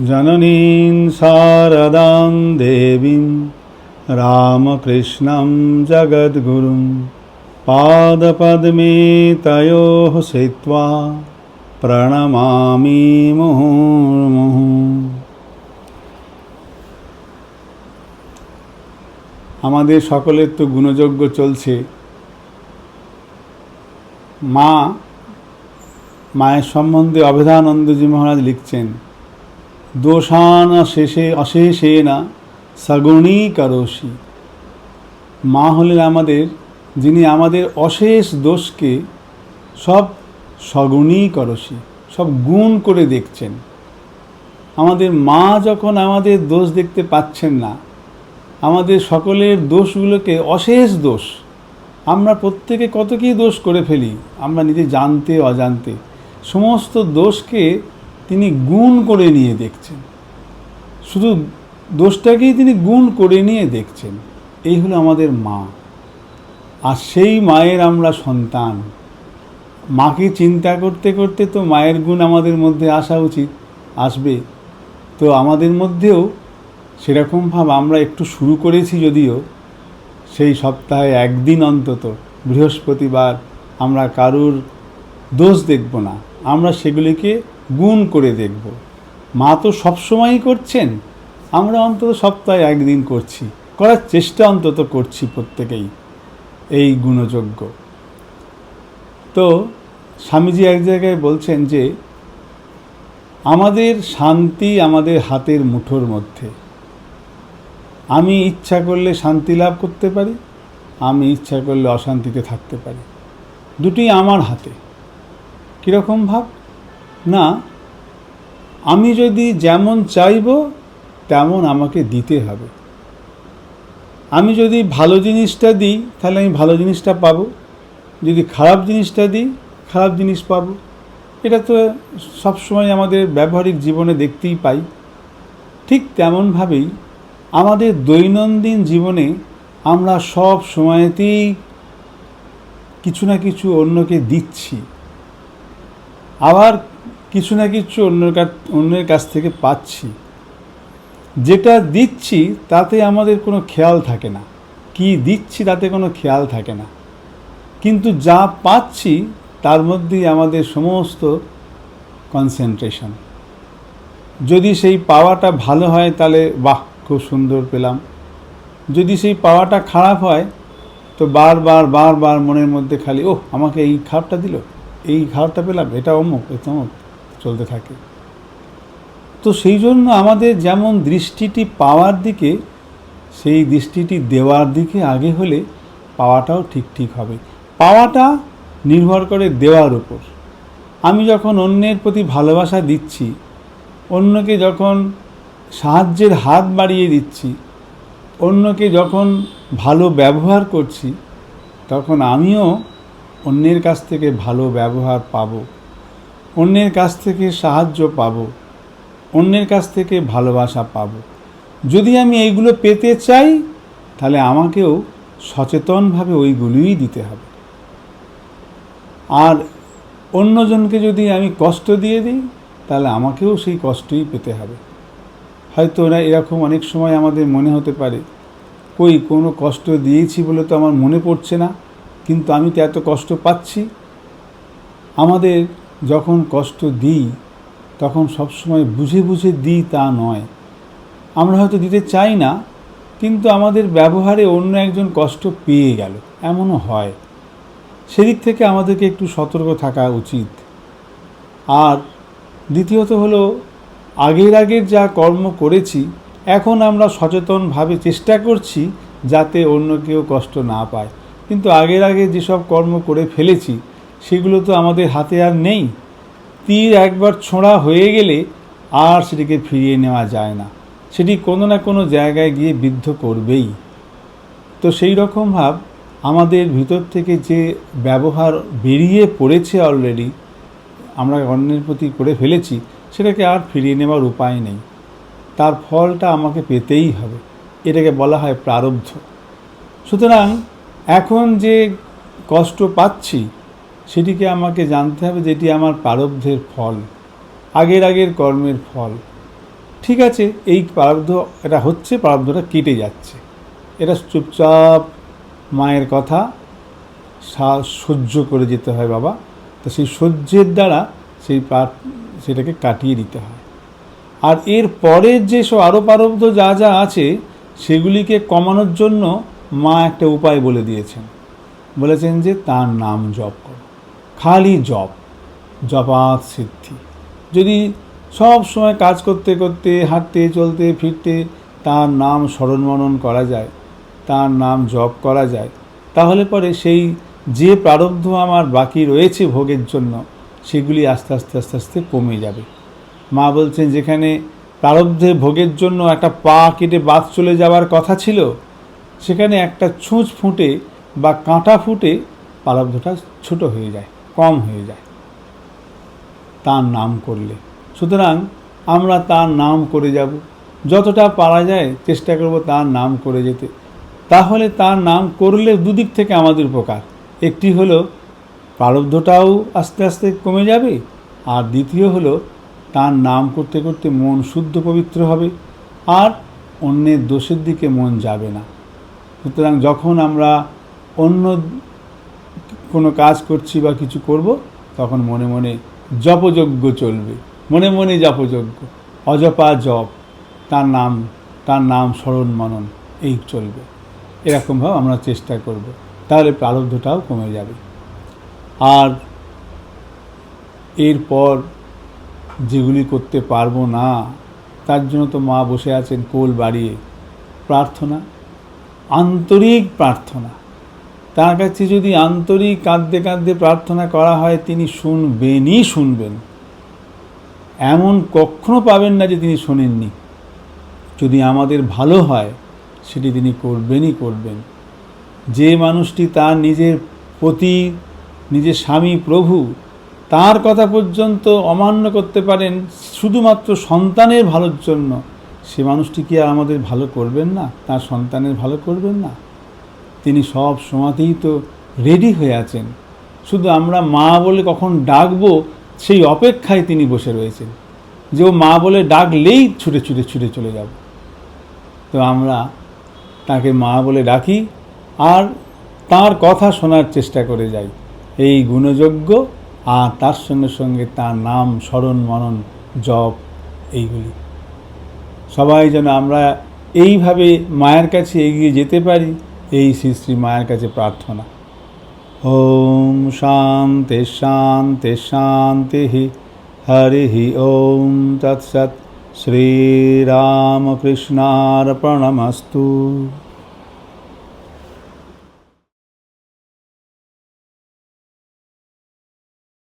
जननीं शारदां देवीं रामकृष्णं जगद्गुरुं पादपद्मे तयोः स्थित्वा प्रणमामि मुहुर्मुहुः আমাদের সকলের তো গুণযজ্ঞ চলছে মা মায়ের সম্বন্ধে অভেদানন্দজি মহারাজ লিখছেন দোষান শেষে অশেষে না সগুণী করসি মা হলেন আমাদের, যিনি আমাদের অশেষ দোষকে সব সগুণী করসি সব গুণ করে দেখছেন। আমাদের মা যখন আমাদের দোষ দেখতে পাচ্ছেন না, আমাদের সকলের দোষগুলোকে অশেষ দোষ, আমরা প্রত্যেকে কত কী দোষ করে ফেলি, আমরা নিজে জানতে, অজান্তে, সমস্ত দোষকে তিনি গুণ করে নিয়ে দেখছেন। শুধু দোষটাকেই তিনি গুণ করে নিয়ে দেখছেন। এই হলো আমাদের মা। আর সেই মায়ের আমরা সন্তান। মাকে চিন্তা করতে করতে তো মায়ের গুণ আমাদের মধ্যে আসা উচিত, আসবে। তো আমাদের মধ্যেও সেরকমভাবে আমরা একটু শুরু করেছি যদিও, সেই সপ্তাহে একদিন অন্তত, বৃহস্পতিবার আমরা কারুর দোষ দেখব না। আমরা সেগুলিকে গুণ করে দেখব। মা তো সবসময়ই করছেন। আমরা অন্তত সপ্তাহে একদিন করছি। করার চেষ্টা অন্তত করছি প্রত্যেকেই। এই গুণযোগ্য। তো স্বামীজি এক জায়গায় বলছেন যে, আমাদের শান্তি আমাদের হাতের মুঠোর মধ্যে। আমি ইচ্ছা করলে শান্তি লাভ করতে পারি, আমি ইচ্ছা করলে অশান্তিতে থাকতে পারি। দুটি আমার হাতে। কীরকম ভাব? না, আমি যদি যেমন চাইব, তেমন আমাকে দিতে হবে। আমি যদি ভালো জিনিসটা দিই, তাহলে আমি ভালো জিনিসটা পাবো। যদি খারাপ জিনিসটা দিই, খারাপ জিনিস পাবো। এটা তো সবসময় আমাদের ব্যবহারিক জীবনে দেখতেই পাই। ঠিক তেমনভাবেই আমাদের দৈনন্দিন জীবনে আমরা সব সময়তেই কিছু না কিছু অন্যকে দিচ্ছি। আবার কিছু না কিছু অন্যের কাছ অন্যের কাছ থেকে পাচ্ছি। যেটা দিচ্ছি, তাতে আমাদের কোনো খেয়াল থাকে না। কি দিচ্ছি, তাতে কোনো খেয়াল থাকে না। কিন্তু যা পাচ্ছি, তার মধ্যেই আমাদের সমস্ত কনসেন্ট্রেশন যদি সেই পাওয়াটা ভালো হয়, তাহলে বাহ, খুব সুন্দর পেলাম। যদি সেই পাওয়াটা খারাপ হয়, তো বারবার বারবার মনের মধ্যে খালি ও আমাকে এই খারাপটা দিল, এই খারাপটা পেলাম, এটা অমুক এটা অমুক। চলতে থাকে। তো সেই জন্য আমাদের যেমন দৃষ্টিটি পাওয়ার দিকে, সেই দৃষ্টিটি দেওয়ার দিকে আগে হলে পাওয়াটাও ঠিক ঠিক হবে। পাওয়াটা নির্ভর করে দেওয়ার উপর। আমি যখন অন্যের প্রতি ভালোবাসা দিচ্ছি, অন্যকে যখন সাহায্যের হাত বাড়িয়ে দিচ্ছি, অন্যকে যখন ভালো ব্যবহার করছি, তখন আমিও অন্যের কাছ থেকে ভালো ব্যবহার পাব। অন্যের কাছ থেকে সাহায্য পাব, অন্যের কাছ থেকে ভালোবাসা পাব। যদি আমি এইগুলো পেতে চাই, তাহলে আমাকেও সচেতনভাবে ওইগুলোই দিতে হবে। আর অন্যজনকে যদি আমি কষ্ট দিয়ে দিই, তাহলে আমাকেও সেই কষ্টই পেতে হবে। হয়তো ওরা এরকম অনেক সময় আমাদের মনে হতে পারে, কই, কোনো কষ্ট দিয়েছি বলে তো আমার মনে পড়ছে না, কিন্তু আমি তো এত কষ্ট পাচ্ছি। আমাদের যখন কষ্ট দিই, তখন সবসময় বুঝে বুঝে দিই তা নয়। আমরা হয়তো দিতে চাই না, কিন্তু আমাদের ব্যবহারে অন্য একজন কষ্ট পেয়ে গেল। এমনও হয়। সেদিক থেকে আমাদেরকে একটু সতর্ক থাকা উচিত। আর দ্বিতীয়ত হলো, আগের আগের যা কর্ম করেছি, এখন আমরা সচেতনভাবে চেষ্টা করছি যাতে অন্য কেউ কষ্ট না পায়। কিন্তু আগের আগে যেসব কর্ম করে ফেলেছি সেগুলো তো আমাদের হাতে আর নেই। তীর একবার ছোঁড়া হয়ে গেলে আর সেটিকে ফিরিয়ে নেওয়া যায় না। সেটি কোনো না কোনো জায়গায় গিয়ে বিদ্ধ করবেই। তো সেই রকম ভাব আমাদের ভিতর থেকে যে ব্যবহার বেরিয়ে পড়েছে অলরেডি আমরা অন্যের প্রতি করে ফেলেছি, সেটাকে আর ফিরিয়ে নেওয়ার উপায় নেই। তার ফলটা আমাকে পেতেই হবে। এটাকে বলা হয় প্রারব্ধ। সুতরাং এখন যে কষ্ট পাচ্ছি সেটিকে আমাকে জানতে হবে যেটি আমার প্রারব্ধের ফল, আগের আগের কর্মের ফল। ঠিক আছে, এই প্রারব্ধ, এটা হচ্ছে প্রারব্ধটা কেটে যাচ্ছে। এটা চুপচাপ মায়ের কথা সহ্য করে যেতে হয় বাবা। তো সেই সহ্যের দ্বারা সেই সেটাকে কাটিয়ে দিতে হয়। আর এর পরের যে সব আরও প্রারব্ধ যা যা আছে, সেগুলিকে কমানোর জন্য মা একটা উপায় বলে দিয়েছেন। বলেছেন যে তার নাম জপ করো। খালি জব জপাত সিদ্ধি। যদি সব সময় কাজ করতে করতে, হাঁটতে, চলতে, ফিরতে তার নাম স্মরণ মনন করা যায়, তার নাম জপ করা যায়, তাহলে পরে সেই যে প্রারব্ধ আমার বাকি রয়েছে ভোগের জন্য, সেগুলি আস্তে আস্তে আস্তে আস্তে কমে যাবে। মা বলছেন, যেখানে প্রারব্ধে ভোগের জন্য একটা পা কেটে বাদ চলে যাওয়ার কথা ছিল, সেখানে একটা ছুঁচ ফুটে বা কাঁটা ফুটে প্রারব্ধটা ছোট হয়ে যায়। কম হয়ে যায়। তার নাম করলে। সুতরাং আমরা তার নাম করে যাব। যতটা পারা যায় চেষ্টা করব তার নাম করে যেতে। তাহলে তার নাম করলে দুদিক থেকে আমাদের উপকার। একটি হলো, প্রারব্ধটাও আস্তে আস্তে কমে যাবে। আর দ্বিতীয় হলো, তার নাম করতে করতে মন শুদ্ধ পবিত্র হবে। আর অন্যের দোষের দিকে মন যাবে না। সুতরাং যখন আমরা অন্য কোনো কাজ করছি বা কিছু করব, তখন মনে মনে জপযজ্ঞ চলবে। মনে মনে জপযজ্ঞ। অজপা জপ। তার নাম তার নাম স্মরণ মনন, এই চলবে। এরকমভাবে আমরা চেষ্টা করব। তাহলে প্রারব্ধটাও কমে যাবে। আর এরপর যেগুলি করতে পারব না, তার জন্য তো মা বসে আছেন কোল বাড়িয়ে। প্রার্থনা। আন্তরিক প্রার্থনা। তার কাছে যদি আন্তরিক কাঁদতে কাঁদতে প্রার্থনা করা হয়, তিনি শুনবেনই শুনবেন। এমন কখনো পাবেন না যে তিনি শোনেননি। যদি আমাদের ভালো হয়, সেটি তিনি করবেনই করবেন। যে মানুষটি তার নিজের পতি, নিজের স্বামী প্রভু, তার কথা পর্যন্ত অমান্য করতে পারেন, শুধুমাত্র সন্তানের ভালোর জন্য, সে মানুষটি কি আর আমাদের ভালো করবেন না? তার সন্তানের ভালো করবেন না? তিনি সব সময়তেই তো রেডি হয়ে আছেন। শুধু আমরা মা বলে কখন ডাকবো, সেই অপেক্ষায় তিনি বসে রয়েছেন। যে ও মা বলে ডাকলেই ছুটে ছুটে ছুটে চলে যাব। তো আমরা তাকে মা বলে ডাকি আর তার কথা শোনার চেষ্টা করে যাই। এই গুণযোগ্য আর তার সঙ্গে সঙ্গে তার নাম স্মরণ মনন জপ এইগুলি। সবাই যেন আমরা এইভাবে মায়ের কাছে এগিয়ে যেতে পারি এই শ্রী শ্রী মায়ের কাছে প্রার্থনা। ওম শান্তি শান্তি শান্তি হরি ওম তৎসৎ। শ্রীরামকৃষ্ণার্পণমস্তু।